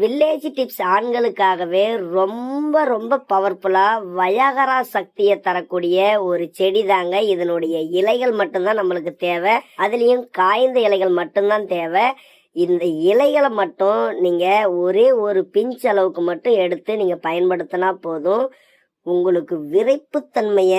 Village tips ஆண்களுக்காகவே ரொம்ப ரொம்ப பவர்ஃபுல்லாக வயாகரா சக்தியை தரக்கூடிய ஒரு செடி தாங்க இதனுடைய இலைகள் மட்டும்தான் நம்மளுக்கு தேவை. அதுலேயும் காய்ந்த இலைகள் மட்டும்தான் தேவை. இந்த இலைகளை மட்டும் நீங்கள் ஒரே ஒரு பிஞ்ச் அளவுக்கு மட்டும் எடுத்து நீங்கள் பயன்படுத்தினா போதும். உங்களுக்கு விரைப்புத்தன்மைய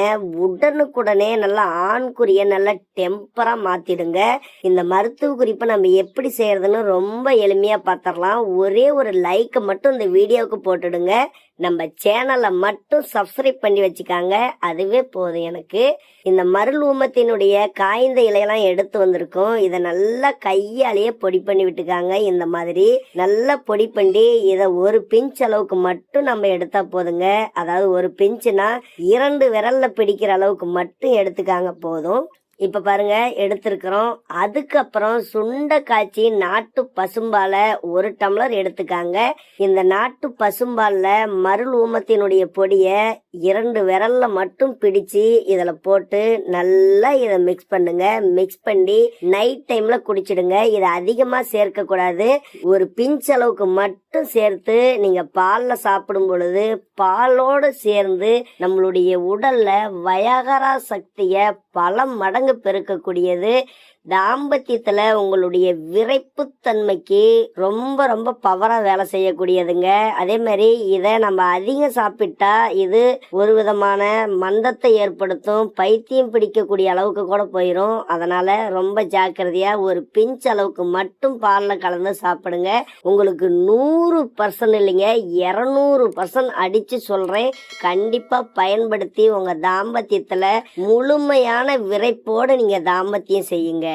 உடனுக்குடனே நல்லா ஆண்குறிய நல்லா டெம்பரா மாத்திடுங்க. இந்த மருத்துவ குறிப்பை நம்ம எப்படி செய்யறதுன்னு ரொம்ப எளிமையா பார்த்துடலாம் ஒரே ஒரு லைக்கை மட்டும் இந்த வீடியோவுக்கு போட்டுடுங்க. நம்ம சேனலை மட்டும் சப்ஸ்கிரைப் பண்ணி வச்சுக்காங்க. அதுவே போதும் எனக்கு. இந்த மருள் ஊமத்தினுடைய காய்ந்த இலையெல்லாம் எடுத்து வந்திருக்கோம். இதை நல்லா கையாலேயே பொடி பண்ணி விட்டுக்காங்க. இந்த மாதிரி நல்லா பொடி பண்ணி இதை ஒரு பிஞ்ச் அளவுக்கு மட்டும் நம்ம எடுத்தா போதுங்க. அதாவது ஒரு பிஞ்சுனா இரண்டு விரல்ல பிடிக்கிற அளவுக்கு மட்டும் எடுத்துக்காங்க போதும். இப்ப பாருங்க எடுத்திருக்கிறோம். அதுக்கப்புறம் சுண்ட காய்ச்சி நாட்டு பசும்பால ஒரு டம்ளர் எடுத்துக்காங்க. இந்த நாட்டு பசும்பால்ல மருள் ஊமத்தினுடைய பொடிய இரண்டு விரல்ல மட்டும் பிடிச்சு இதில் போட்டு நல்லா இதை மிக்ஸ் பண்ணுங்க. மிக்ஸ் பண்ணி நைட் டைம்ல குடிச்சிடுங்க. இதை அதிகமாக சேர்க்க கூடாது. ஒரு பிஞ்ச் அளவுக்கு மட்டும் சேர்த்து நீங்க பாலில் சாப்பிடும் பொழுது பாலோடு சேர்ந்து நம்மளுடைய உடல்ல வயகரா சக்தியை பல மடங்கு பெருக்கக்கூடியது. தாம்பத்தியத்துல உங்களுடைய விரைப்புத்தன்மைக்கு ரொம்ப ரொம்ப பவரா வேலை செய்யக்கூடியதுங்க. அதே மாதிரி இதை நம்ம அதிகம் சாப்பிட்டா இது ஒரு விதமான மந்தத்தை ஏற்படுத்தும் பைத்தியம் பிடிக்கக்கூடிய அளவுக்கு கூட போயிடும் அதனால ரொம்ப ஜாக்கிரதையா ஒரு பிஞ்ச் அளவுக்கு மட்டும் பாலில் கலந்து சாப்பிடுங்க. உங்களுக்கு நூறு பர்சன்ட் இல்லைங்க இரநூறு பர்சன்ட் அடிச்சு சொல்றேன். கண்டிப்பா பயன்படுத்தி உங்க தாம்பத்தியத்துல முழுமையான விரைப்போடு நீங்க தாம்பத்தியம் செய்யுங்க.